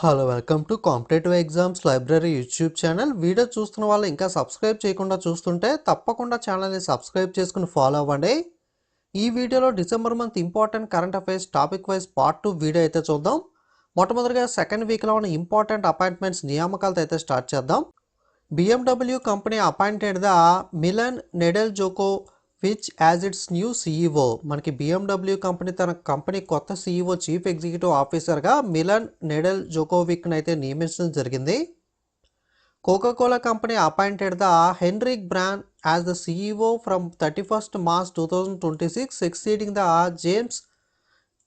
Hello welcome to competitive exams library YouTube channel. Video చూస్తున్న వాళ్ళు ఇంకా సబ్స్క్రైబ్ చేయకుండా చూస్తుంటే తప్పకుండా ఛానల్ని సబ్స్క్రైబ్ చేసుకుని ఫాలో అవ్వండి. ఈ వీడియోలో December month important current affairs topic wise part two video అయితే చూద్దాం. మొట్టమొదటిగా సెకండ్ వీక్లో ఉన్న ఇంపార్టెంట్ అపాయింట్మెంట్స్ నియామకాలతో అయితే స్టార్ట్ చేద్దాం. BMW company appointed the Milan Nedeljkovic as it's new CEO. మనకి బిఎండబ్ల్యూ కంపెనీ తన కంపెనీ కొత్త సీఈఓ చీఫ్ ఎగ్జిక్యూటివ్ ఆఫీసర్గా మిలన్ నెడల్ జోకోవిక్ను అయితే నియమించడం జరిగింది. Coca Cola company appointed the Henrik Braun as the CEO from thirty first March two thousand twenty six exceeding the James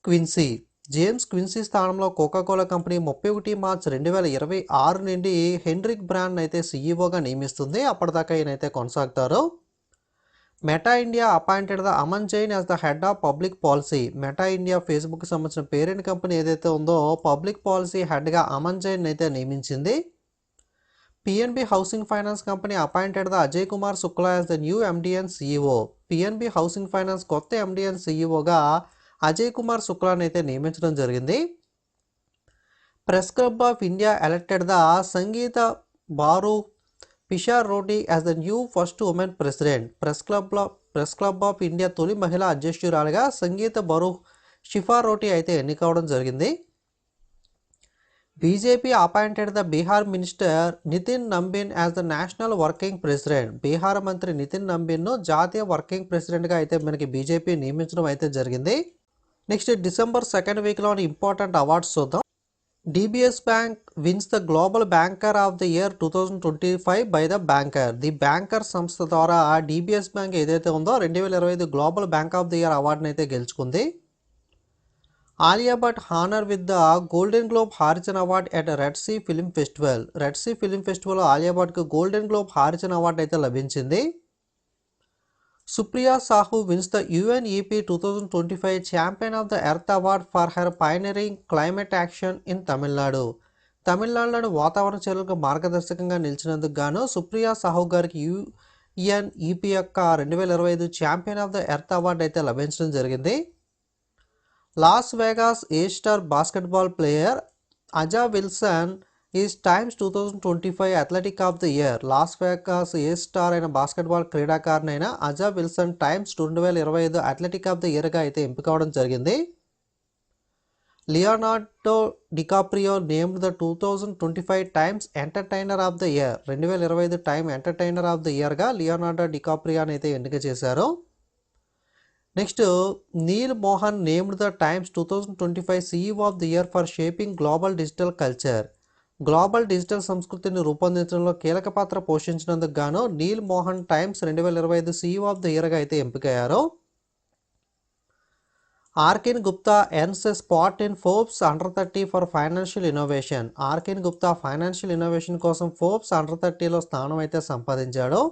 Quincey James Quincey స్థానంలో Coca Cola company ముప్పై ఒకటి మార్చ్ రెండు వేల ఇరవై ఆరు నుండి హెన్రిక్ బ్రాండ్ అయితే సీఈఓగా నియమిస్తుంది. అప్పటిదాకా ఈయనైతే కొనసాగుతారు. Meta India appointed the Aman Jain as the head of public policy Meta India Facebook సంబంధించిన పేరెంట్ కంపెనీ ఏదైతే ఉందో పబ్లిక్ పాలసీ హెడ్గా అమన్ జైన్ అయితే నియమించింది. PNB housing finance company appointed the Ajay Kumar Shukla as the new MD and CEO PNB housing finance కొత్త MD and సీఈఓగా అజయ్ కుమార్ శుక్లాని అయితే నియమించడం జరిగింది. Press club of India elected the Sangeeta Barua Pisharoty as the new first women president. Press క్లబ్లో press club of India తొలి మహిళా అధ్యక్షురాలుగా సంగీత బరూహ్ షిఫా రోటీ అయితే ఎన్నికవడం జరిగింది. BJP appointed the Bihar minister Nitin Nabin as the national working president. Bihar మంత్రి నితిన్ నంబిన్ను జాతీయ working ప్రెసిడెంట్గా అయితే మనకి బీజేపీ నియమించడం అయితే జరిగింది. నెక్స్ట్ డిసెంబర్ సెకండ్ వీక్లోని ఇంపార్టెంట్ అవార్డ్స్ చూద్దాం. DBS bank wins the global banker of the year two thousand twenty five by the banker the banker సంస్థ ద్వారా డిబిఎస్ బ్యాంక్ ఏదైతే ఉందో రెండు వేల ఇరవై ఐదు global bank of the year అవార్డుని అయితే గెలుచుకుంది. Alia Bhatt honour with the golden globe horizon award at Red Sea film festival Red Sea film festival Alia భట్కు golden globe horizon award అయితే లభించింది. Supriya Sahu wins the UNEP two thousand twenty five champion of the earth award for her pioneering climate action in Tamil Nadu. తమిళనాడులోని వాతావరణ చర్యలకు మార్గదర్శకంగా నిలిచినందుకు గాను సుప్రియా సాహు గారికి UNEP యొక్క రెండు వేల ఇరవై ఐదు champion of the earth award అయితే లభించడం జరిగింది. Las Vegas a star basketball player Aja Wilson is Time's two thousand twenty five athletic of the year Las Vegas a star అయిన బాస్కెట్బాల్ క్రీడాకారునైన అజా విల్సన్ టైమ్స్ రెండు వేల ఇరవై ఐదు అథ్లెటిక్ ఆఫ్ ద ఇయర్గా అయితే ఎంపిక అవడం జరిగింది. Leonardo DiCaprio named the two thousand twenty five Time's entertainer of the year రెండు వేల ఇరవై ఐదు టైమ్ ఎంటర్టైనర్ ఆఫ్ ద ఇయర్గా లియోనార్డో డికాప్రియోని అయితే ఎన్నిక చేశారు. Next Neal Mohan named the Times two thousand twenty five CEO of the year for shaping global digital culture global digital సంస్కృతిని రూపొందించడంలో కీలక పాత్ర పోషించినందుకు గాను నీల్ మోహన్ టైమ్స్ రెండు వేల ఇరవై ఐదు సీఈఓ ఆఫ్ ద ఇయర్గా అయితే ఎంపికయ్యారు. Arkin Gupta earns spot in Forbes under thirty for financial innovation. Arkin Gupta financial innovation కోసం ఫోర్బ్స్ అండర్ థర్టీలో స్థానం అయితే సంపాదించాడు.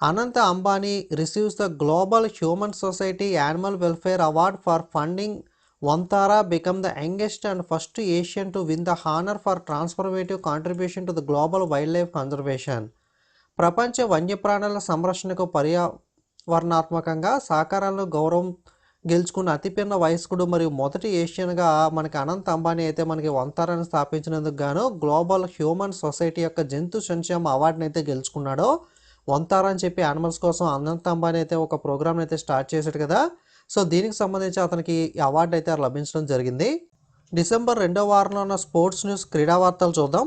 Anant Ambani receives the global humane society animal welfare award for funding Vantara become the youngest and first Asian to win the honour for transformative contribution to the global wildlife conservation ప్రపంచ వన్యప్రాణుల సంరక్షణకు పర్యావరణాత్మకంగా సహకారంలో గౌరవం గెలుచుకున్న అతిపిన్న వయస్కుడు మరియు మొదటి ఏషియన్గా మనకి అనంత్ అంబానీ అయితే మనకి వంతారాన్ని స్థాపించినందుకు గాను గ్లోబల్ హ్యూమన్ సొసైటీ యొక్క జంతు సంక్షేమ అవార్డుని అయితే గెలుచుకున్నాడు. వంతారా అని చెప్పి యానిమల్స్ కోసం అనంత్ అంబానీ అయితే ఒక ప్రోగ్రామ్ అయితే స్టార్ట్ చేశాడు కదా. సో దీనికి సంబంధించి అతనికి అవార్డు అయితే లభించడం జరిగింది. డిసెంబర్ రెండో వారంలో ఉన్న స్పోర్ట్స్ న్యూస్ క్రీడా వార్తలు చూద్దాం.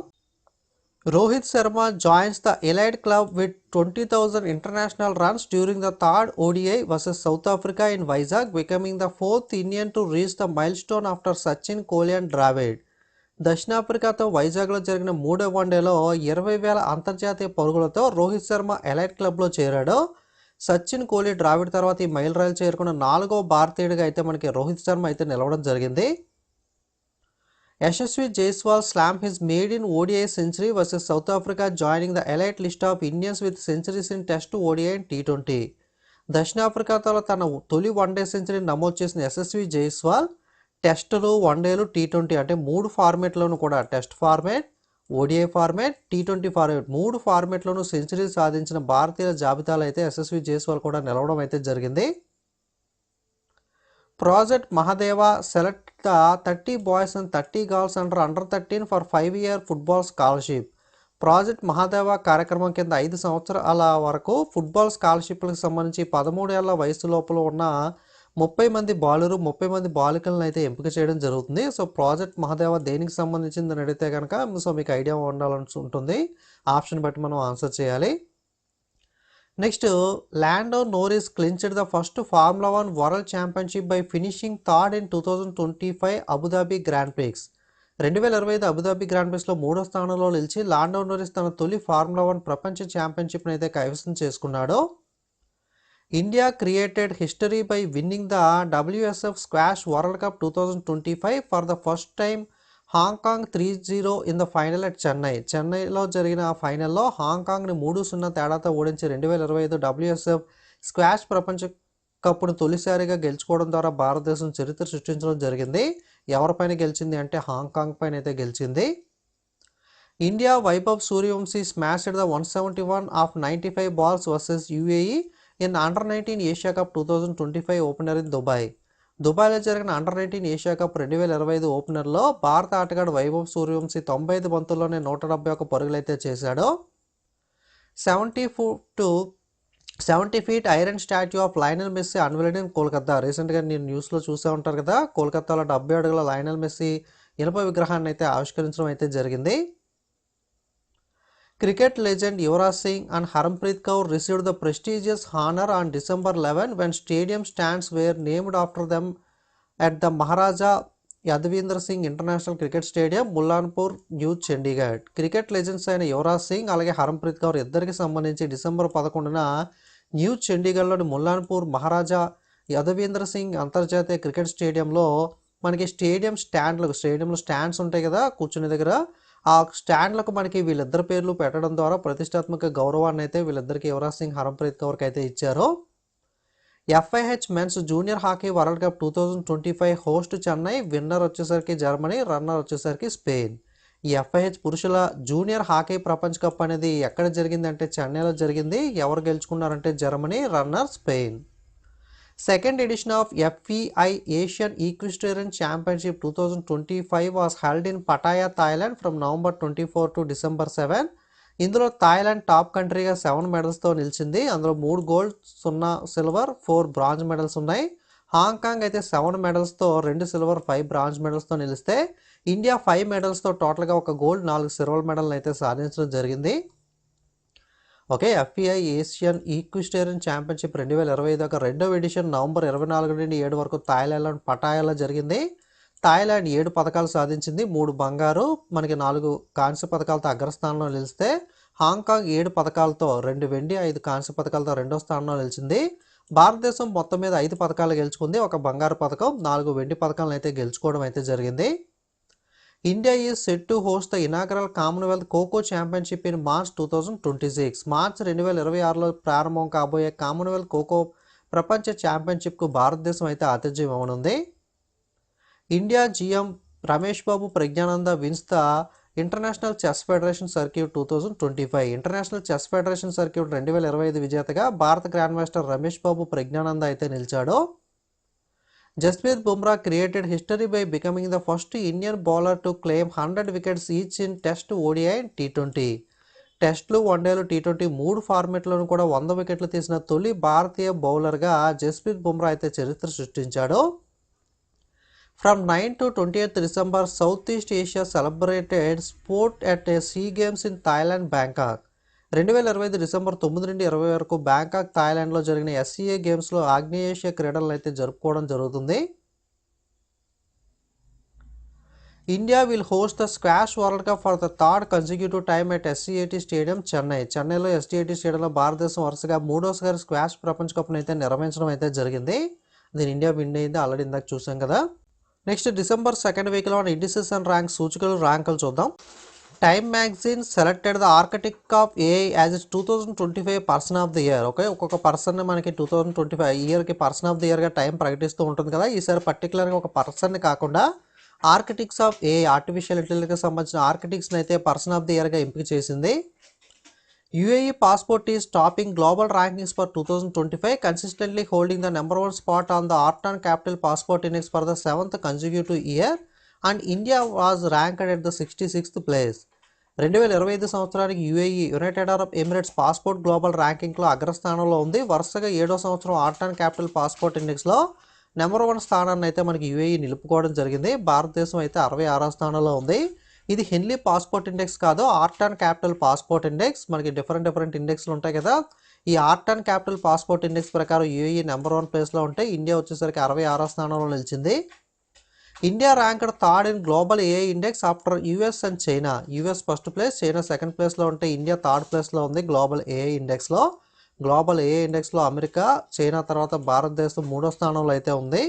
Rohit Sharma joins the elite club with twenty thousand international runs during the third ODI versus South Africa in Vizag becoming the fourth Indian to reach the milestone after Sachin Kohli and Dravid. దక్షిణాఫ్రికాతో వైజాగ్లో జరిగిన మూడో వన్డేలో ఇరవై వేల అంతర్జాతీయ పరుగులతో Rohit Sharma elite క్లబ్లో చేరాడు. సచిన్ కోహ్లీ ద్రావిడ్ తర్వాత ఈ మైల్ రాయలు చేరుకున్న నాలుగో భారతీయుడిగా అయితే మనకి రోహిత్ శర్మ అయితే నిలవడం జరిగింది. Yashasvi Jaiswal slam his maiden ODI century versus South Africa joining the elite list of Indians with centuries in Test ODI and T twenty దక్షిణాఫ్రికాతో తన తొలి వన్డే సెంచరీని నమోదు చేసిన యశస్వి జైస్వాల్ టెస్టులు వన్డేలు టీ ట్వంటీ అంటే మూడు ఫార్మేట్లోనూ కూడా test format ODI format T twenty format మూడు ఫార్మేట్లోనూ సెంచరీ సాధించిన భారతీయుల జాబితాలో అయితే యశస్వి జైస్వాల్ కూడా నిలవడం అయితే జరిగింది. Project Mahadeva select the thirty boys and thirty girls under under thirteen for five year football scholarship project Mahadeva కార్యక్రమం కింద ఐదు సంవత్సరాల వరకు ఫుట్బాల్ స్కాలర్షిప్లకు సంబంధించి పదమూడేళ్ళ వయసు లోపల ఉన్న ముప్పై మంది బాలురు ముప్పై మంది బాలికలను అయితే ఎంపిక చేయడం జరుగుతుంది. సో ప్రాజెక్ట్ మహాదేవ దేనికి సంబంధించిందని అడిగితే కనుక సో మీకు ఐడియా ఉండాలని ఉంటుంది. ఆప్షన్ బట్టి మనం ఆన్సర్ చేయాలి. Next Lando Norris clinched the first Formula One World Championship by finishing third in two thousand twenty five Abu Dhabi Grand Prix. రెండు వేల ఇరవై ఐదు అబుదాబి గ్రాండ్ ప్రిక్స్లో మూడో స్థానంలో నిలిచి లాండో నోరిస్ తన తొలి ఫార్ములా వన్ ప్రపంచ ఛాంపియన్షిప్ని అయితే కైవసం చేసుకున్నాడు. India created history by winning the WSF squash world cup two thousand twenty five for the first time Hong Kong three zero in the final at Chennai. చెన్నైలో జరిగిన ఆ ఫైనల్లో హాంకాంగ్ని మూడు సున్నా తేడాతో ఓడించి రెండు వేల ఇరవై ఐదు డబ్ల్యూఎస్ఎఫ్ స్క్వాష్ ప్రపంచ కప్ను తొలిసారిగా గెలుచుకోవడం ద్వారా భారతదేశం చరిత్ర సృష్టించడం జరిగింది. ఎవరిపైన గెలిచింది అంటే హాంకాంగ్ పైన అయితే గెలిచింది. India Vaibhav Suryavanshi smashed the one seventy one off ninety five balls versus UAE in under nineteen Asia cup two thousand twenty five opener in Dubai. దుబాయ్లో జరిగిన అండర్ నైన్టీన్ ఏషియా కప్ రెండు వేల ఇరవై ఐదు ఓపెనర్లో భారత ఆటగాడు వైభవ్ సూర్యవంశీ తొంభై ఐదు బంతుల్లోనే నూట డెబ్బై ఒక పరుగులైతే చేశాడు. Seventy foot seventy feet iron statue of Lionel Messi unveiled in Kolkata. రీసెంట్గా నేను న్యూస్లో చూసే ఉంటారు కదా కోల్కతాలో డెబ్బై అడుగుల లైనల్ మెస్సీ ఇనుప విగ్రహాన్ని అయితే ఆవిష్కరించడం అయితే జరిగింది. Cricket legend Yuvraj Singh and Harmanpreet Kaur received the prestigious honour on December eleven when stadium stands were named after them at the Maharaja Yadavindra Singh international cricket stadium Mullanpur new Chandigarh cricket legends అయిన యువరాజ్ సింగ్ అలాగే హరంప్రీత్ కౌర్ ఇద్దరికి సంబంధించి December పదకొండున new చండీగఢ్లోని Mullanpur మహారాజా యాదవీంద్ర సింగ్ అంతర్జాతీయ cricket స్టేడియంలో మనకి stadium స్టాండ్లు స్టేడియంలో stands ఉంటాయి కదా కూర్చునే దగ్గర ఆ స్టాండ్లకు మనకి వీళ్ళిద్దరి పేర్లు పెట్టడం ద్వారా ప్రతిష్టాత్మక గౌరవాన్ని అయితే వీళ్ళిద్దరికి యువరాజ్ సింగ్ హరంప్రీత్ కౌర్కి అయితే ఇచ్చారు. FIH men's junior hockey world cup two thousand twenty five host Chennai winner వచ్చేసరికి జర్మనీ రన్నర్ వచ్చేసరికి స్పెయిన్ ఈ ఎఫ్ఐహెచ్ పురుషుల జూనియర్ హాకీ ప్రపంచ కప్ అనేది ఎక్కడ జరిగిందంటే చెన్నైలో జరిగింది. ఎవరు గెలుచుకున్నారంటే Germany runner Spain second edition of FEI Asian equestrian championship two thousand twenty five was held in Pattaya Thailand from November twenty four to December seven ఇందులో థాయిలాండ్ టాప్ కంట్రీగా seven మెడల్స్తో నిలిచింది. అందులో మూడు గోల్డ్ సున్నా సిల్వర్ ఫోర్ బ్రాంజ్ మెడల్స్ ఉన్నాయి. Hong Kong అయితే seven మెడల్స్తో రెండు సిల్వర్ ఫైవ్ బ్రాంజ్ మెడల్స్తో నిలిస్తే ఇండియా ఫైవ్ మెడల్స్తో టోటల్గా ఒక గోల్డ్ నాలుగు సిల్వర్ మెడల్ని అయితే సాధించడం జరిగింది. Okay FPI Asian equestrian championship రెండు వేల ఇరవై ఐదు ఒక రెండవ ఎడిషన్ నవంబర్ ఇరవై నాలుగు నుండి ఏడు వరకు థాయిలాండ్ పటాయాలో జరిగింది. థాయిలాండ్ ఏడు పథకాలు సాధించింది మూడు బంగారు మనకి నాలుగు కాంస్య పథకాలతో అగ్రస్థానంలో నిలిస్తే హాంకాంగ్ ఏడు పథకాలతో రెండు వెండి ఐదు కాంస్య పథకాలతో రెండో స్థానంలో నిలిచింది. భారతదేశం మొత్తం మీద ఐదు పథకాలు గెలుచుకుంది ఒక బంగారు పథకం నాలుగు వెండి పథకాలను అయితే గెలుచుకోవడం అయితే జరిగింది. India is set to host the inaugural Commonwealth Kho Kho championship in March two thousand twenty six March రెండు వేల ఇరవై ఆరులో ప్రారంభం కాబోయే కామన్వెల్త్ ఖోఖో ప్రపంచ ఛాంపియన్షిప్కు భారతదేశం అయితే ఆతిథ్యం ఇవ్వనుంది. India GM Ramesh Babu Praggnanandhaa wins the international chess federation circuit two thousand twenty five international chess federation circuit రెండు వేల ఇరవై ఐదు విజేతగా భారత గ్రాండ్ మాస్టర్ రమేష్ బాబు ప్రజ్ఞానంద అయితే నిలిచాడు. Jasprit Bumrah created history by becoming the first Indian bowler to claim hundred wickets each in test ODI T twenty టెస్ట్లు వన్డేలు టీ ట్వంటీ మూడు ఫార్మెట్లను కూడా వంద వికెట్లు తీసిన తొలి భారతీయ బౌలర్గా జస్ప్రీత్ బుమ్రా అయితే చరిత్ర సృష్టించాడు. From nine to twenty eighth December South East Asia celebrated sport at A C games in Thailand Bangkok రెండు వేల ఇరవై ఐదు డిసెంబర్ తొమ్మిది నుండి ఇరవై వరకు బ్యాంకాక్ థాయిలాండ్లో జరిగిన ఎస్సీఏ గేమ్స్లో ఆగ్నేయేషియా క్రీడలను అయితే జరుపుకోవడం జరుగుతుంది. India will host the squash world cup for the third consecutive time at SCAT stadium Chennai. చెన్నైలో ఎస్టీఏటీ స్టేడియంలో భారతదేశం వరుసగా మూడోసారి స్క్వాష్ ప్రపంచ కప్ను అయితే నిర్వహించడం అయితే జరిగింది. దీని ఇండియా విన్ అయింది ఆల్రెడీ ఇందాక చూసాం కదా. నెక్స్ట్ డిసెంబర్ సెకండ్ వీక్లో ఉన్న ఇండిసెస్ అండ్ ర్యాంక్ సూచికలు ర్యాంకులు చూద్దాం. Time magazine selected the architect of AI as is two thousand twenty five person of the year okay ఒక్కొక్క పర్సన్ మనకి టూ థౌజండ్ ట్వంటీ ఫైవ్ ఇయర్కి పర్సన్ ఆఫ్ ది ఇయర్గా time ప్రకటిస్తూ ఉంటుంది కదా? ఈసారి పర్టికులర్గా ఒక పర్సన్ కాకుండా ఆర్కిటెక్ట్స్ ఆఫ్ ఏ ఆర్టిఫిషియల్ ఇంటెలిజెన్స్కి సంబంధించిన ఆర్కిటెక్ట్స్ని అయితే పర్సన్ ఆఫ్ ది ఇయర్గా ఎంపిక చేసింది. UAE passport is topping global rankings for 2025, consistently holding the number one spot on the Artan capital passport Index for the seventh consecutive year and India was ranked at the 66th place. రెండు వేల ఇరవై ఐదు సంవత్సరానికి UAE United Arab Emirates passport global ర్యాంకింగ్లో అగ్రస్థానంలో ఉంది. వరుసగా ఏడో సంవత్సరం ఆర్ట్ అండ్ క్యాపిటల్ పాస్పోర్ట్ ఇండెక్స్లో నెంబర్ వన్ స్థానాన్ని అయితే మనకి యూఏఈ నిలుపుకోవడం జరిగింది. భారతదేశం అయితే అరవై ఆరో స్థానంలో ఉంది. ఇది హెన్లీ పాస్పోర్ట్ ఇండెక్స్ కాదు art and capital passport index. మనకి డిఫరెంట్ డిఫరెంట్ ఇండెక్స్లు ఉంటాయి కదా. ఈ art and capital passport index ప్రకారం యూఏఈ నెంబర్ వన్ ప్లేస్లో ఉంటే ఇండియా వచ్చేసరికి అరవై ఆరో స్థానంలో నిలిచింది. India ranked third in global AI index after US and China US first place China second ప్లేస్లో ఉంటే ఇండియా థర్డ్ ప్లేస్లో ఉంది గ్లోబల్ ఏఐ ఇండెక్స్లో గ్లోబల్ ఏఐ ఇండెక్స్లో అమెరికా చైనా తర్వాత భారతదేశం మూడో స్థానంలో అయితే ఉంది.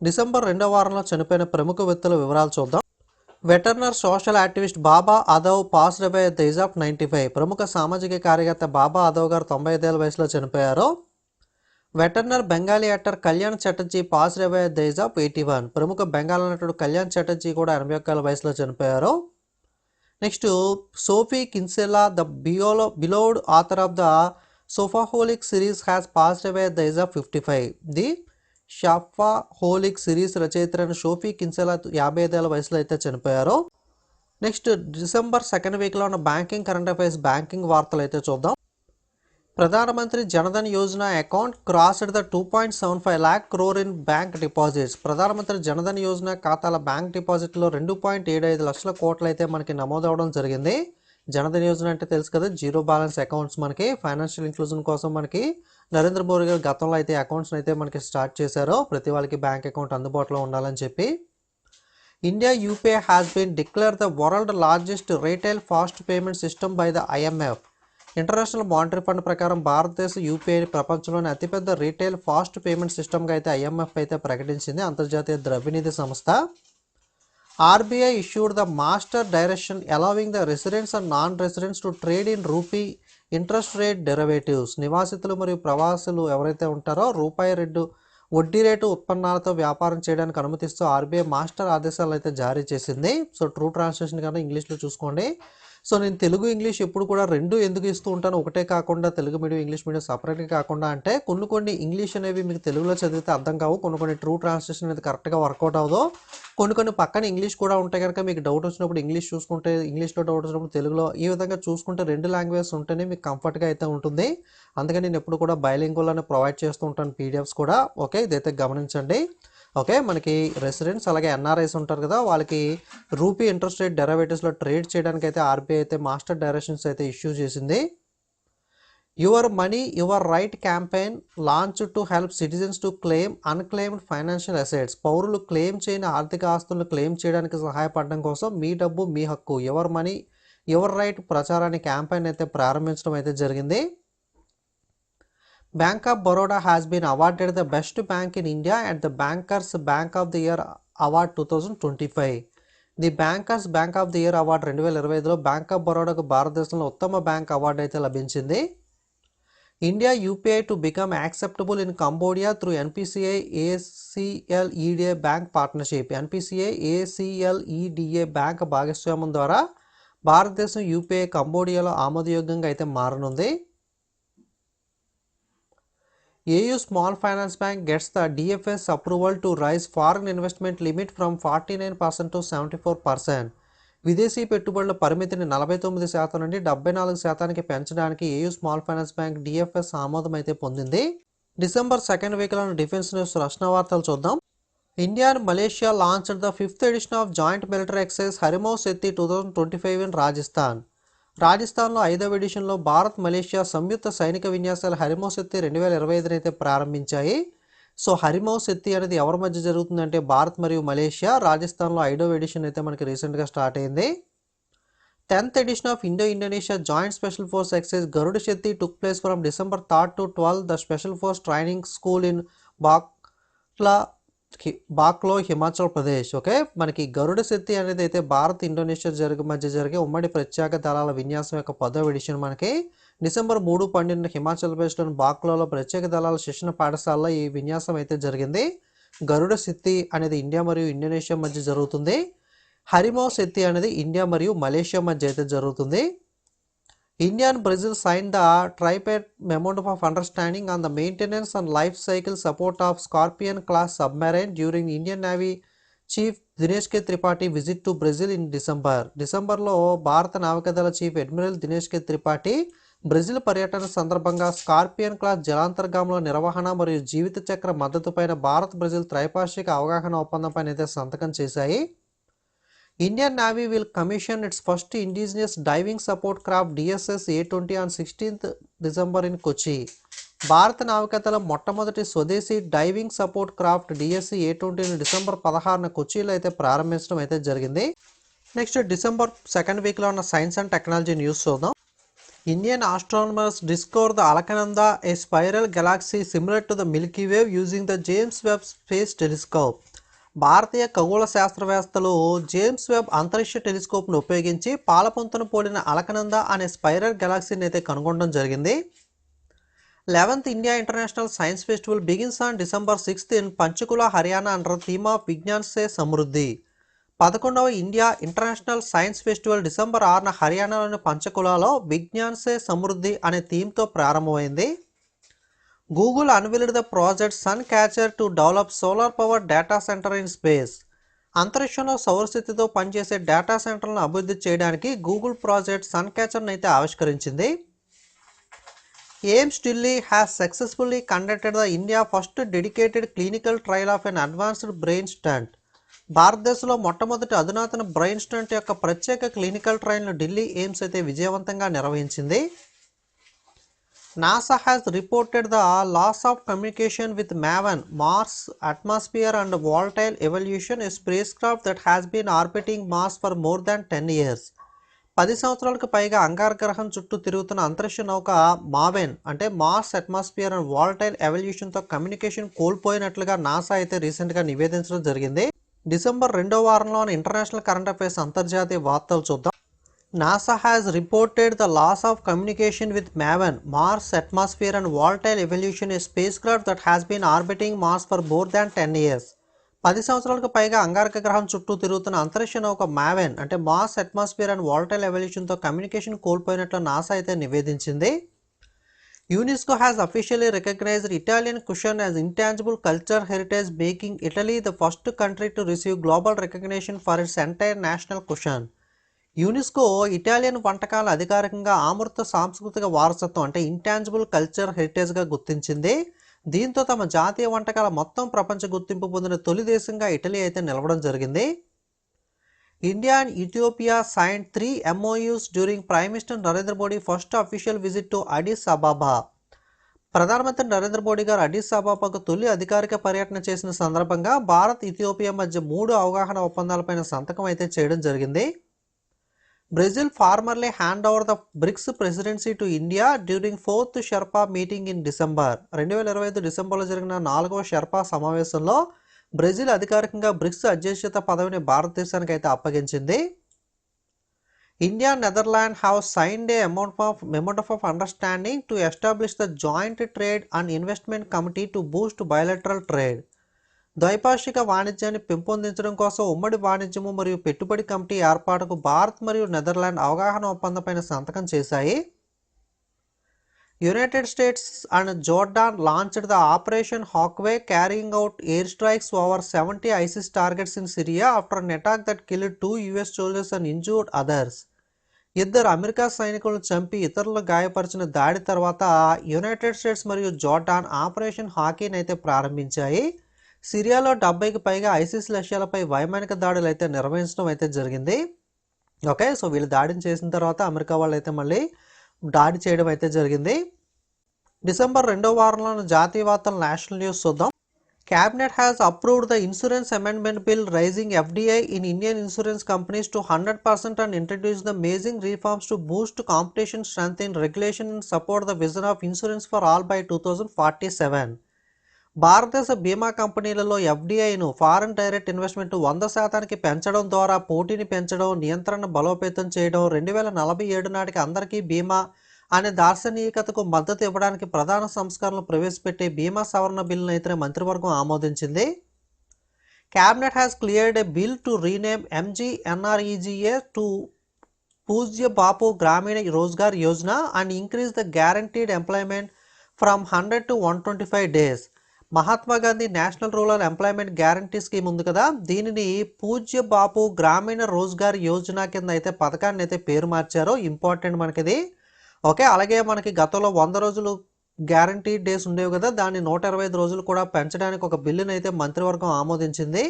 డిసెంబర్ రెండో వారంలో చనిపోయిన ప్రముఖ వ్యక్తుల వివరాలు చూద్దాం. Veteran social activist Baba Adhav pass away the age of ninety five ప్రముఖ సామాజిక కార్యకర్త బాబా అదవ్ గారు తొంభై ఐదేళ్ళ వయసులో చనిపోయారు. Veteran Bengali actor Kalyan Chatterjee pass away the age of eighty one. ప్రముఖ బెంగాల్ నటుడు కళ్యాణ్ చటర్జీ కూడా ఎనభై ఒక్క వయసులో చనిపోయారు. Next Sophie Kinsella the బియోలో beloved author of the Shopaholic series has pass away at the age of fifty five. The Shopaholic series రచయిత్రైన Sophie Kinsella యాభై ఐదేళ్ళ వయసులో అయితే చనిపోయారు. నెక్స్ట్ డిసెంబర్ సెకండ్ వీక్లో ఉన్న బ్యాంకింగ్ కరెంట్ అఫైర్స్ బ్యాంకింగ్ వార్తలు అయితే చూద్దాం. Pradhan Mantri Jan Dhan Yojana account crossed the two point seven five lakh crore in bank deposits Pradhan Mantri Jan Dhan Yojana ఖాతాల బ్యాంక్ డిపాజిట్లో రెండు పాయింట్ ఏడు ఐదు లక్షల కోట్లు అయితే మనకి నమోదవడం జరిగింది. జనధన్ యోజన అంటే తెలుసు కదా జీరో బ్యాలెన్స్ అకౌంట్స్ మనకి ఫైనాన్షియల్ ఇంక్లూజన్ కోసం మనకి నరేంద్ర మోడీ గారు గతంలో అయితే అకౌంట్స్ని అయితే మనకి స్టార్ట్ చేశారో. ప్రతి వాళ్ళకి బ్యాంక్ అకౌంట్ అందుబాటులో ఉండాలని చెప్పి. India UPI has been declare the world largest retail fast payment system by the IMF international monetary fund ప్రకారం భారతదేశ యూపీఐ ప్రపంచంలోని అతిపెద్ద రీటైల్ ఫాస్ట్ పేమెంట్ సిస్టమ్గా అయితే ఐఎంఎఫ్ అయితే ప్రకటించింది అంతర్జాతీయ ద్రవ్యనిధి సంస్థ. RBI issued the master direction allowing the residents and non residents to trade in rupee interest rate derivatives. నివాసితులు మరియు ప్రవాసులు ఎవరైతే ఉంటారో రూపాయి రెండు వడ్డీ రేటు ఉత్పన్నాలతో వ్యాపారం చేయడానికి అనుమతిస్తూ ఆర్బీఐ మాస్టర్ ఆదేశాలు అయితే జారీ చేసింది. సో ట్రూ ట్రాన్స్లేషన్ కన్నా ఇంగ్లీష్లో చూసుకోండి. సో నేను తెలుగు ఇంగ్లీష్ ఎప్పుడు కూడా రెండు ఎందుకు ఇస్తూ ఉంటాను? ఒకటే కాకుండా తెలుగు మీడియం ఇంగ్లీష్ మీడియం సపరేట్గా కాకుండా అంటే కొన్ని కొన్ని ఇంగ్లీష్ అనేవి మీకు తెలుగులో చదివితే అర్థం కావు. కొన్ని కొన్ని ట్రూ ట్రాన్స్లేషన్ అనేది కరెక్ట్గా వర్కౌట్ అవ్వదు. కొన్ని కొన్ని పక్కన ఇంగ్లీష్ కూడా ఉంటాయి కనుక మీకు డౌట్ వచ్చినప్పుడు ఇంగ్లీష్ చూసుకుంటే ఇంగ్లీష్లో డౌట్ వచ్చినప్పుడు తెలుగులో ఈ విధంగా చూసుకుంటే రెండు లాంగ్వేజెస్ ఉంటేనే మీకు కంఫర్ట్గా అయితే ఉంటుంది. అందుకని నేను ఎప్పుడు కూడా బైలింగుల్ అని ప్రొవైడ్ చేస్తూ ఉంటాను పీడిఎఫ్స్ కూడా. ఓకే ఇదైతే గమనించండి. ఓకే మనకి రెసిడెంట్స్ అలాగే ఎన్ఆర్ఐస్ ఉంటారు కదా వాళ్ళకి రూపీ ఇంట్రెస్ట్ రేట్ డెరివేటివ్స్లో ట్రేడ్ చేయడానికి అయితే ఆర్బీఐ అయితే మాస్టర్ డైరెక్షన్స్ అయితే ఇష్యూ చేసింది. Your money your right campaign launch to help citizens to claim unclaimed financial assets పౌరులు క్లెయిమ్ చేయని ఆర్థిక ఆస్తులను క్లెయిమ్ చేయడానికి సహాయపడడం కోసం మీ డబ్బు మీ హక్కు యువర్ మనీ యువర్ రైట్ ప్రచారాన్ని క్యాంపెయిన్ అయితే ప్రారంభించడం అయితే జరిగింది. Bank of Baroda has been awarded the best bank in India and the bankers bank of the year award two thousand twenty five the bankers bank of the year award రెండు వేల ఇరవై ఐదులో bank of బరోడాకు భారతదేశంలో ఉత్తమ bank award అయితే లభించింది. India UPI to become acceptable in Cambodia through NPCI ACLEDA bank partnership NPCI ACLEDA bank భాగస్వామ్యం ద్వారా భారతదేశం యూపీఐ కంబోడియాలో ఆమోదయోగ్యంగా అయితే మారనుంది. AU Small Finance Bank gets the DFS approval to rise foreign investment limit from 49% to 74%. విదేశీ పెట్టుబడుల పరిమితిని నలభై తొమ్మిది శాతం నుండి డెబ్బై నాలుగు శాతానికి పెంచడానికి AU small finance bank DFS ఆమోదం అయితే పొందింది. డిసెంబర్ సెకండ్ వీక్లో డిఫెన్స్ న్యూస్ రక్షణ వార్తలు చూద్దాం. India and Malaysia launched the fifth edition of joint military exercise Harimau Shakti two thousand twenty five in Rajasthan రాజస్థాన్లో ఐదవ ఎడిషన్లో భారత్ మలేషియా సంయుక్త సైనిక విన్యాసాలు హరిమౌస్ ఎత్తి రెండు వేల ఇరవై ఐదుని అయితే ప్రారంభించాయి. సో హరిమో శక్తి అనేది ఎవరి మధ్య జరుగుతుందంటే భారత్ మరియు మలేషియా. రాజస్థాన్లో ఐదవ ఎడిషన్ అయితే మనకి రీసెంట్గా స్టార్ట్ అయింది. Tenth edition of Indo Indonesia joint special force exercise Garuda Shakti took place from December third to twelve the special force training school in Bakloh Bakloh Himachal Pradesh okay? మనకి గరుడ శక్తి అనేది అయితే Bharat Indonesia జరిగే మధ్య జరిగే ఉమ్మడి ప్రత్యేక దళాల విన్యాసం యొక్క పదవ ఎడిషన్ మనకి డిసెంబర్ మూడు పన్నెండు హిమాచల్ ప్రదేశ్లోని బాక్లోలో ప్రత్యేక దళాల శిక్షణ పాఠశాలలో ఈ విన్యాసం అయితే జరిగింది. గరుడ శక్తి అనేది ఇండియా మరియు ఇండోనేషియా మధ్య జరుగుతుంది. హరిమో శక్తి అనేది ఇండియా మరియు మలేషియా మధ్య అయితే జరుగుతుంది. India and Brazil signed the Tripart Memorandum of Understanding on the maintenance and life cycle support of Scorpion class submarine during Indian Navy chief Dinesh K Tripathi visit to Brazil in December డిసెంబర్లో భారత నావికాదళ chief admiral Dinesh K Tripathi Brazil పర్యటన సందర్భంగా scorpion class జలాంతర్గాముల నిర్వహణ మరియు జీవిత చక్ర మద్దతుపైన Bharat Brazil త్రైపాక్షిక అవగాహన ఒప్పందంపైన అయితే సంతకం చేశాయి Indian Navy will commission its first indigenous diving support craft DSS A twenty on sixteenth December in Kochi భారత నావికాదళం మొట్టమొదటి స్వదేశీ diving support craft DSC A ట్వంటీని December పదహారున కొచ్చిలో అయితే ప్రారంభించడం అయితే జరిగింది. నెక్స్ట్ డిసెంబర్ సెకండ్ వీక్లో ఉన్న సైన్స్ అండ్ టెక్నాలజీ న్యూస్ చూద్దాం. Indian astronomers discover the Alaknanda a spiral galaxy similar to the Milky Way using the James Webb space telescope భారతీయ ఖగోళ శాస్త్రవేత్తలు జేమ్స్ వెబ్ అంతరిక్ష టెలిస్కోప్ను ఉపయోగించి పాలపొంతను పోలిన అలకనంద అనే స్పైరల్ గెలాక్సీని అయితే కనుగొనడం జరిగింది. Eleventh India international science festival begins on December sixth in Panchkula Haryana under theme of Vigyan Se Samriddhi. పదకొండవ India international science festival December ఆరున హర్యానాలోని పంచకులాలో విజ్ఞాన్ సే సమృద్ధి అనే థీమ్తో ప్రారంభమైంది. Google unveiled the project Suncatcher to develop solar power data centre in space అంతరిక్షంలో సౌరశక్తితో పనిచేసే డేటా సెంటర్లను అభివృద్ధి చేయడానికి గూగుల్ ప్రాజెక్ట్ సన్ క్యాచర్ను అయితే ఆవిష్కరించింది. AIIMS Delhi has successfully conducted the India first dedicated clinical trial of an advanced brain stent భారతదేశంలో మొట్టమొదటి అధునాతన బ్రెయిన్ స్టంట్ యొక్క ప్రత్యేక క్లినికల్ ట్రయల్ను ఢిల్లీ ఎయిమ్స్ అయితే విజయవంతంగా నిర్వహించింది. NASA has reported the loss of communication with MAVEN Mars atmosphere and volatile evolution a spacecraft that has been orbiting Mars for more than ten years పది సంవత్సరాలకు పైగా అంగారగ్రహం చుట్టూ తిరుగుతున్న అంతరిక్ష నౌక మావెన్ అంటే మార్స్ అట్మాస్ఫియర్ అండ్ వాల్టైల్ ఎవల్యూషన్తో communication కోల్పోయినట్లుగా నాసా అయితే రీసెంట్గా నివేదించడం జరిగింది. డిసెంబర్ రెండో వారంలోని ఇంటర్నేషనల్ కరెంట్ అఫైర్స్ అంతర్జాతీయ వార్తలు చూద్దాం. NASA has reported the loss of communication with MAVEN Mars atmosphere and volatile evolution a spacecraft that has been orbiting Mars for more than ten years పది సంవత్సరాలకు పైగా అంగారక గ్రహం చుట్టూ తిరుగుతున్న అంతరిక్ష నౌక మ్యావెన్ అంటే మాస్ అట్మాస్ఫియర్ అండ్ వాల్టైల్ ఎవల్యూషన్తో కమ్యూనికేషన్ కోల్పోయినట్లు నాసా అయితే నివేదించింది. UNESCO has officially recognised Italian cuisine as intangible culture heritage making Italy the first country to receive global recognition for its entire national cuisine UNESCO Italian వంటకాల అధికారికంగా ఆమృత సాంస్కృతిక వారసత్వం అంటే intangible culture హెరిటేజ్గా గుర్తించింది. దీంతో తమ జాతీయ వంటకాల మొత్తం ప్రపంచ గుర్తింపు పొందిన తొలి దేశంగా ఇటలీ అయితే నిలవడం జరిగింది. India and Ethiopia sign three MoUs during prime minister Narendra Modi first official visit to Addis Ababa ప్రధానమంత్రి నరేంద్ర మోడీ గారు అడిస్ అబాబాకు తొలి అధికారిక పర్యటన చేసిన సందర్భంగా భారత్ ఇథియోపియా మధ్య మూడు అవగాహన ఒప్పందాలపైన సంతకం అయితే చేయడం జరిగింది. Brazil formerly hand over the BRICS presidency to India during fourth Sherpa meeting in December రెండు వేల ఇరవై ఐదు డిసెంబర్లో జరిగిన నాలుగవ షెర్పా సమావేశంలో బ్రెజిల్ అధికారికంగా బ్రిక్స్ అధ్యక్షత పదవిని భారతదేశానికి అయితే అప్పగించింది. India Netherland have signed a amount of మెమోంట్ of understanding to establish the joint trade and investment committee to boost bilateral trade ద్వైపాక్షిక వాణిజ్యాన్ని పెంపొందించడం కోసం ఉమ్మడి వాణిజ్యము మరియు పెట్టుబడి కమిటీ ఏర్పాటుకు భారత్ మరియు నెదర్లాండ్ అవగాహన ఒప్పందంపైన సంతకం చేశాయి. United States and Jordan launched the operation Hawkeye carrying out air strikes over seventy ISIS targets in Syria after an attack that killed two US soldiers and injured others ఇద్దరు America సైనికులను చంపి ఇతరులు గాయపరిచిన దాడి తర్వాత యునైటెడ్ స్టేట్స్ మరియు Jordan operation హాకీని అయితే ప్రారంభించాయి. సిరియాలో డెబ్బైకి పైగా ఐసిస్ లక్ష్యాలపై వైమానిక దాడులు అయితే నిర్వహించడం అయితే జరిగింది. ఓకే సో వీళ్ళు దాడిని చేసిన తర్వాత అమెరికా వాళ్ళు అయితే మళ్ళీ దాడి చేయడం అయితే జరిగింది. డిసెంబర్ రెండో వారంలో జాతీయ వార్తలు నేషనల్ న్యూస్ చూద్దాం. Cabinet has approved the insurance amendment bill raising FDI in Indian insurance companies to hundred percent and introduce the major reforms to boost competition strength in regulation and support the vision of insurance for all by two thousand forty seven. భారతదేశ బీమా కంపెనీలలో ఎఫ్డీఐను foreign direct investment వంద శాతానికి పెంచడం ద్వారా పోటీని పెంచడం నియంత్రణ బలోపేతం చేయడం రెండు వేల నలభై ఏడు నాటికి అందరికీ బీమా అనే దార్శనికతకు మద్దతు ఇవ్వడానికి ప్రధాన సంస్కరణలు ప్రవేశపెట్టే బీమా సవరణ బిల్లును అయితే మంత్రివర్గం ఆమోదించింది. Cabinet has cleared a bill to rename MG NREGA to Pujya Bapu Gramin Rozgar Yojana and increase the guaranteed employment from hundred to one twenty five days. Mahatma Gandhi national rural employment guarantee scheme ఉంది కదా. దీనిని పూజ్య బాపు గ్రామీణ రోజ్గార్ యోజన కింద అయితే పథకాన్ని అయితే పేరు మార్చారో important మనకిది. Okay అలాగే మనకి గతంలో వంద రోజులు గ్యారంటీ డేస్ ఉండేవి కదా. దాన్ని నూట ఇరవై ఐదు రోజులు కూడా పెంచడానికి ఒక బిల్లును అయితే మంత్రివర్గం ఆమోదించింది.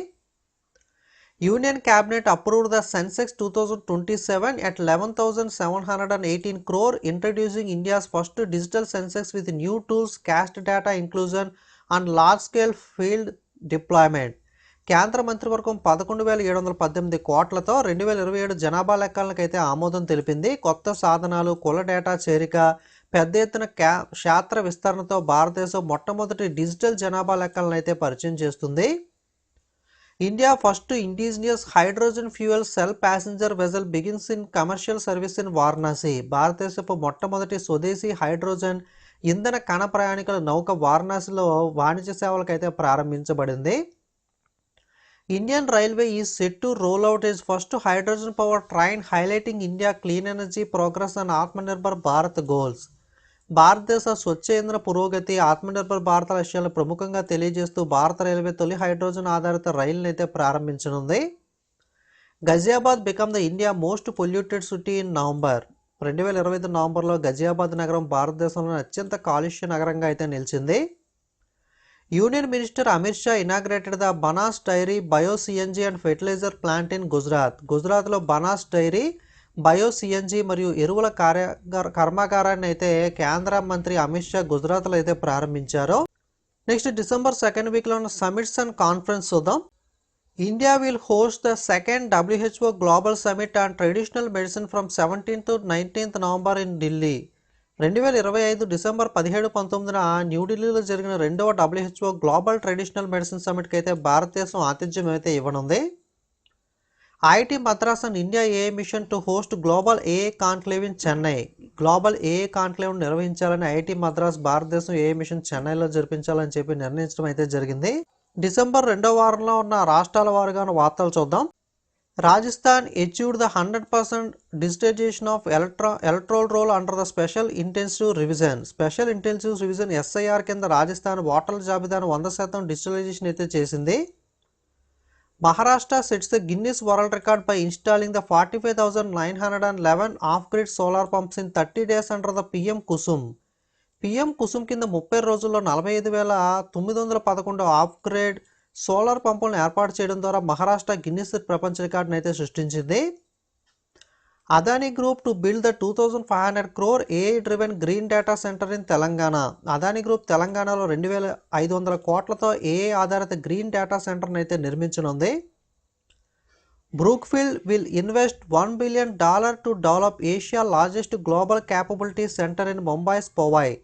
Union cabinet approved the census two thousand twenty seven at eleven thousand seven hundred and eighteen crore introducing India's first digital census with new tools caste data inclusion and large scale field deployment. కేంద్ర మంత్రివర్గం పదకొండు వేల ఏడు వందల పద్దెనిమిది కోట్లతో రెండు వేల ఇరవై ఏడు జనాభా లెక్కలకైతే ఆమోదం తెలిపింది. కొత్త సాధనాలు కుల డేటా చేరిక పెద్ద ఎత్తున క్యా క్షేత్ర విస్తరణతో భారతదేశం మొట్టమొదటి డిజిటల్ జనాభా లెక్కలను అయితే పరిచయం చేస్తుంది. India first indigenous hydrogen fuel cell passenger vessel begins in commercial service in Varanasi. భారతదేశపు మొట్టమొదటి స్వదేశీ హైడ్రోజన్ ఇంధన కణ ప్రయాణికుల నౌక వారణాసిలో వాణిజ్య సేవలకైతే ప్రారంభించబడింది. Indian railway is set to roll out is first hydrogen power train highlighting India clean energy progress and Atmanirbhar Bharat goals. భారతదేశ స్వచ్ఛ ఇంధన పురోగతి ఆత్మనిర్భర్ భారత లక్ష్యాలను ప్రముఖంగా తెలియజేస్తూ భారత రైల్వే తొలి హైడ్రోజన్ ఆధారిత రైలును అయితే ప్రారంభించనుంది. Ghaziabad become the India most polluted city in November. రెండు వేల ఇరవై ఐదు నవంబర్లో గజియాబాద్ నగరం భారతదేశంలోని అత్యంత కాలుష్య నగరంగా అయితే నిలిచింది. Union minister Amit Shah inaugurated the Banas dairy bio CNG and fertiliser plant in Gujarat. గుజరాత్లో బనాస్ డైరీ బయో సిఎన్జీ మరియు ఎరువుల కార్య కర్మాగారాన్ని అయితే కేంద్ర మంత్రి అమిత్ షా గుజరాత్లో అయితే ప్రారంభించారు. నెక్స్ట్ డిసెంబర్ సెకండ్ వీక్లో ఉన్న సమిట్స్ అండ్ కాన్ఫరెన్స్ చూద్దాం. India will host the second WHO global summit and traditional medicine from seventeenth to nineteenth November in Delhi రెండు వేల ఇరవై ఐదు డిసెంబర్ పదిహేడు పంతొమ్మిదిన న్యూఢిల్లీలో జరిగిన రెండవ డబ్ల్యూహెచ్ఓ గ్లోబల్ ట్రెడిషనల్ మెడిసిన్ సమిట్కి అయితే భారతదేశం ఆతిథ్యం అయితే ఇవ్వనుంది. IIT Madras and India AI mission to host global AI conclave in Chennai global AI conclave నిర్వహించాలని ఐటీ మద్రాస్ భారతదేశం ఏ మిషన్ చెన్నైలో జరిపించాలని చెప్పి నిర్ణయించడం అయితే జరిగింది. డిసెంబర్ రెండో వారంలో ఉన్న రాష్ట్రాల వారుగా వార్తలు చూద్దాం. Rajasthan achieved the hundred percent digitisation of electoral electoral roll under the special intensive revision special intensive revision SIR కింద రాజస్థాన్ ఓటర్ల జాబితాను వంద శాతం డిజిటలైజేషన్ అయితే చేసింది. Maharashtra sets the Guinness world record by installing the forty five thousand nine hundred and eleven off grid solar pumps in thirty days under the PM Kusum PM Kusum కింద ముప్పై రోజుల్లో నలభై ఐదు వేల తొమ్మిది వందల పదకొండు ఆఫ్ గ్రేడ్ సోలార్ పంపులను ఏర్పాటు చేయడం ద్వారా మహారాష్ట్ర గిన్నిస్ ప్రపంచ రికార్డును అయితే సృష్టించింది. Adani group to build the two thousand five hundred crore AI driven green data centre in Telangana. Adani group తెలంగాణలో రెండు వేల ఐదు వందల కోట్లతో ఏఐ ఆధారిత గ్రీన్ డేటా సెంటర్ను అయితే నిర్మించనుంది. Brookfield will invest one billion dollar to develop Asia largest global capability centre in Mumbai's Powai.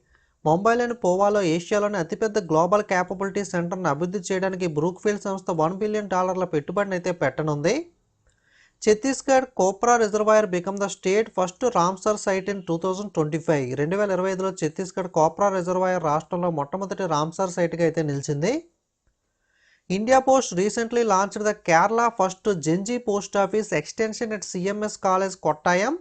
ముంబైలోని పోవాలో ఏషియాలోని అతిపెద్ద గ్లోబల్ క్యాపబిలిటీ సెంటర్ను అభివృద్ధి చేయడానికి బ్రూక్ఫీల్డ్ సంస్థ వన్ బిలియన్ డాలర్ల పెట్టుబడిని అయితే పెట్టనుంది. Chhattisgarh Kopra reservoir become the state first Ramsar site in two thousand twenty five. రెండు వేల ఇరవై ఐదులో ఛత్తీస్గఢ్ కోప్రా రిజర్వాయర్ రాష్ట్రంలో మొట్టమొదటి రామ్సర్ సైట్గా అయితే నిలిచింది. India post recently launched the Kerala first Gen Z post office extension at CMS college Kottayam.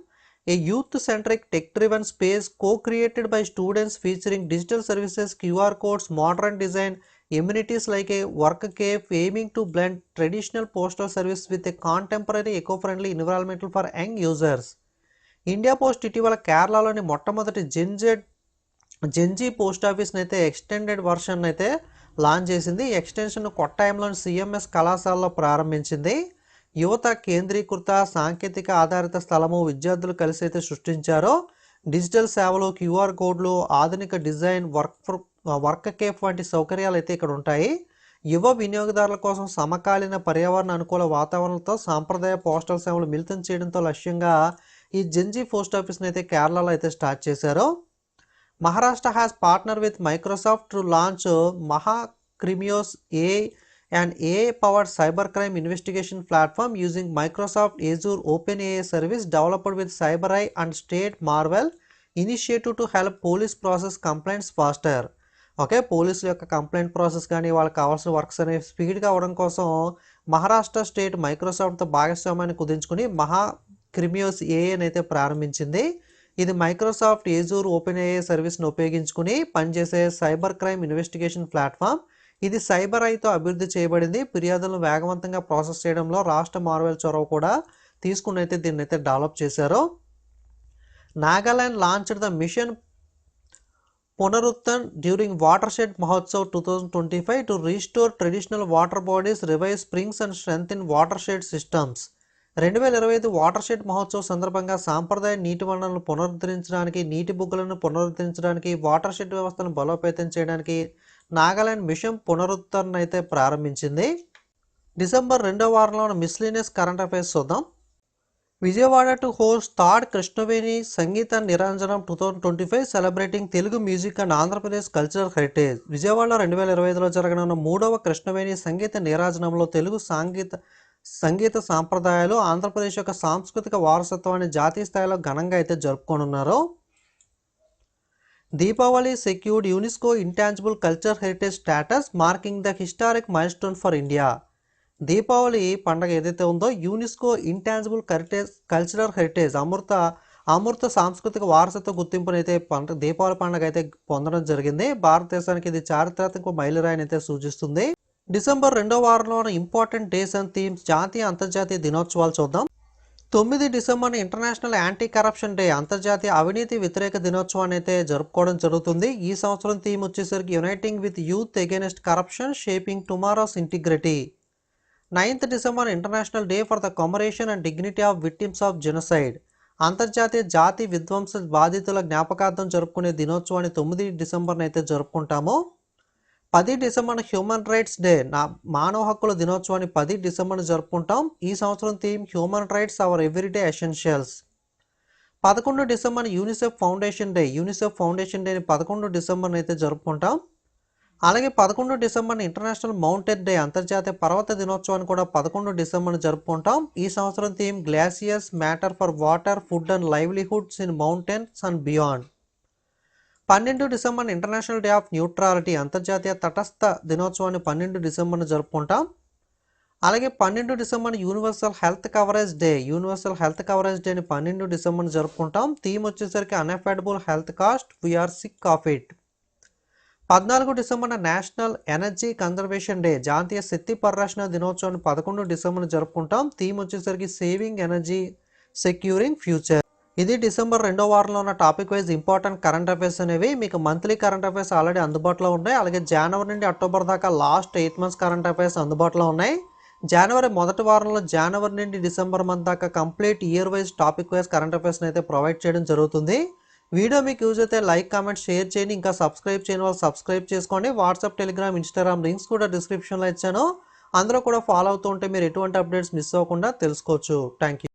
A youth centric tech driven space co created by students featuring digital services QR codes modern design amenities like a work cafe aiming to blend traditional postal service with a contemporary eco-friendly environmental for young users. India post ఇటీవల కేరళలోని మొట్టమొదటి GenZ GenZ post ఆఫీస్ని అయితే extended version అయితే launch చేసింది ఈ extension కొట్టాయంలోని CMS కళాశాలలో ప్రారంభించింది యువత కేంద్రీకృత సాంకేతిక ఆధారిత స్థలము విద్యార్థులు కలిసి అయితే సృష్టించారో డిజిటల్ సేవలు క్యూఆర్ కోడ్లు ఆధునిక డిజైన్ వర్క్ వర్క్ కేఫ్ వంటి సౌకర్యాలు అయితే ఇక్కడ ఉంటాయి. యువ వినియోగదారుల కోసం సమకాలీన పర్యావరణ అనుకూల వాతావరణంతో సాంప్రదాయ పోస్టల్ సేవలు మిళితం చేయడంతో లక్ష్యంగా ఈ జెన్జీ పోస్ట్ ఆఫీస్ని అయితే కేరళలో అయితే స్టార్ట్ చేశారు. Maharashtra has partner with Microsoft to launch Maha CrimeOS AI and AI power cyber crime investigation platform using Microsoft Azure open AI service developed with cyber eye and state Marvel initiative to help police process complaints faster okay పోలీసుల యొక్క complaint process కానీ వాళ్ళకి కావాల్సిన works అనేవి స్పీడ్గా అవ్వడం కోసం Maharashtra state మైక్రోసాఫ్ట్తో భాగస్వామ్యాన్ని కుదించుకుని మహా క్రిమియోస్ ఏఏని అయితే ప్రారంభించింది. ఇది మైక్రోసాఫ్ట్ ఏజూర్ ఓపెన్ ఏఏ సర్వీస్ను ఉపయోగించుకుని పనిచేసే సైబర్ క్రైమ్ ఇన్వెస్టిగేషన్ ప్లాట్ఫామ్ ఇది సైబర్ ఐతో అభివృద్ధి చేయబడింది. ఫిర్యాదులను వేగవంతంగా ప్రాసెస్ చేయడంలో రాష్ట్ర మార్వెల్ చొరవ కూడా తీసుకుని అయితే దీన్ని అయితే డెవలప్ చేశారు. Nagaland launched the mission Punarutthan during watershed Mahotsav two thousand twenty five to restore traditional water bodies revive springs and strengthen watershed systems. రెండు వేల ఇరవై ఐదు వాటర్ షెడ్ మహోత్సవం సందర్భంగా సాంప్రదాయ నీటి వనరులను పునరుద్ధరించడానికి నీటి బుగ్గలను పునరుద్ధరించడానికి వాటర్ షెడ్ వ్యవస్థను బలోపేతం చేయడానికి నాగాలాండ్ మిషన్ పునరుద్ధరణ అయితే ప్రారంభించింది. డిసెంబర్ రెండో వారంలో మిస్లీనియస్ కరెంట్ అఫైర్స్ చూద్దాం. Vijayawada to host third Krishnaveni Sangeeta Niranjanam two thousand twenty five celebrating Telugu music and Andhra Pradesh cultural heritage. విజయవాడలో రెండు వేల ఇరవై ఐదులో జరగనున్న మూడవ కృష్ణవేణి సంగీత నిరాజనంలో తెలుగు సాంగీత సంగీత సాంప్రదాయాలు ఆంధ్రప్రదేశ్ యొక్క సాంస్కృతిక వారసత్వాన్ని జాతీయ స్థాయిలో ఘనంగా అయితే జరుపుకోనున్నారు. Diwali secured UNESCO intangible culture heritage status marking the historic milestone for India Diwali పండగ ఏదైతే ఉందో UNESCO intangible heritage cultural heritage అమృత అమృత సాంస్కృతిక వారసత్వ గుర్తింపును అయితే పంట దీపావళి పండుగ అయితే పొందడం జరిగింది. భారతదేశానికి ఇది చారిత్రాత్మక మైలురాయిని అయితే సూచిస్తుంది. డిసెంబర్ రెండో వారంలో ఇంపార్టెంట్ డేస్ అండ్ థీమ్స్ జాతీయ అంతర్జాతీయ దినోత్సవాలు చూద్దాం. తొమ్మిది December international anti corruption day అంతర్జాతీయ అవినీతి వ్యతిరేక దినోత్సవాన్ని అయితే జరుపుకోవడం జరుగుతుంది. ఈ సంవత్సరం థీమ్ వచ్చేసరికి uniting with youth against corruption shaping tomorrow's integrity ninth December international day for the commemoration and dignity of victims of genocide. అంతర్జాతీయ జాతి విధ్వంస బాధితుల జ్ఞాపకార్థం జరుపుకునే దినోత్సవాన్ని తొమ్మిది డిసెంబర్ని అయితే జరుపుకుంటాము. పది డిసెంబర్ హ్యూమన్ రైట్స్ డే. నా మానవ హక్కుల దినోత్సవాన్ని పది డిసెంబర్ జరుపుకుంటాం. ఈ సంవత్సరం theme human rights our everyday essentials. పదకొండు December UNICEF foundation day. UNICEF foundation డేని పదకొండు డిసెంబర్ని అయితే జరుపుకుంటాం. అలాగే పదకొండు డిసెంబర్ ఇంటర్నేషనల్ మౌంటైన్ డే అంతర్జాతీయ పర్వత దినోత్సవాన్ని కూడా పదకొండు డిసెంబర్ని జరుపుకుంటాం. ఈ సంవత్సరం theme glaciers matter for water food and livelihoods in mountains and beyond. పన్నెండు December international day of neutrality అంతర్జాతీయ తటస్థ దినోత్సవాన్ని పన్నెండు డిసెంబర్ను జరుపుకుంటాం. అలాగే పన్నెండు December universal health coverage day universal health coverage డేని పన్నెండు డిసెంబర్ జరుపుకుంటాం. థీమ్ వచ్చేసరికి unaffordable health cost we're sick of it. పద్నాలుగు December national energy conservation day జాతీయ శక్తి పరిరక్షణ దినోత్సవాన్ని పదకొండు డిసెంబర్ జరుపుకుంటాం. థీమ్ వచ్చేసరికి సేవింగ్ ఎనర్జీ సెక్యూరింగ్ ఫ్యూచర్. ఇది డిసెంబర్ రెండో వారంలో ఉన్న topic wise important current affairs అనేవి. మీకు మంత్లీ కరెంట్ అఫైర్స్ ఆల్రెడీ అందుబాటులో ఉన్నాయి. అలాగే జనవరి నుండి అక్టోబర్ దాకా last eight months current affairs అందుబాటులో ఉన్నాయి. జనవరి మొదటి వారంలో జనవరి నుండి డిసెంబర్ మంత్ దాకా complete year wise topic wise current అఫైర్స్ని అయితే ప్రొవైడ్ చేయడం జరుగుతుంది. వీడియో మీకు యూజ్ అయితే లైక్ కామెంట్ షేర్ చేయండి. ఇంకా సబ్స్క్రైబ్ చేయని వాళ్ళు సబ్స్క్రైబ్ చేసుకోండి. వాట్సాప్ టెలిగ్రామ్ ఇన్స్టాగ్రామ్ లింక్స్ కూడా డిస్క్రిప్షన్లో ఇచ్చాను. అందులో కూడా ఫాలో అవుతూ ఉంటే మీరు ఎటువంటి అప్డేట్స్ మిస్ అవ్వకుండా తెలుసుకోవచ్చు. Thank you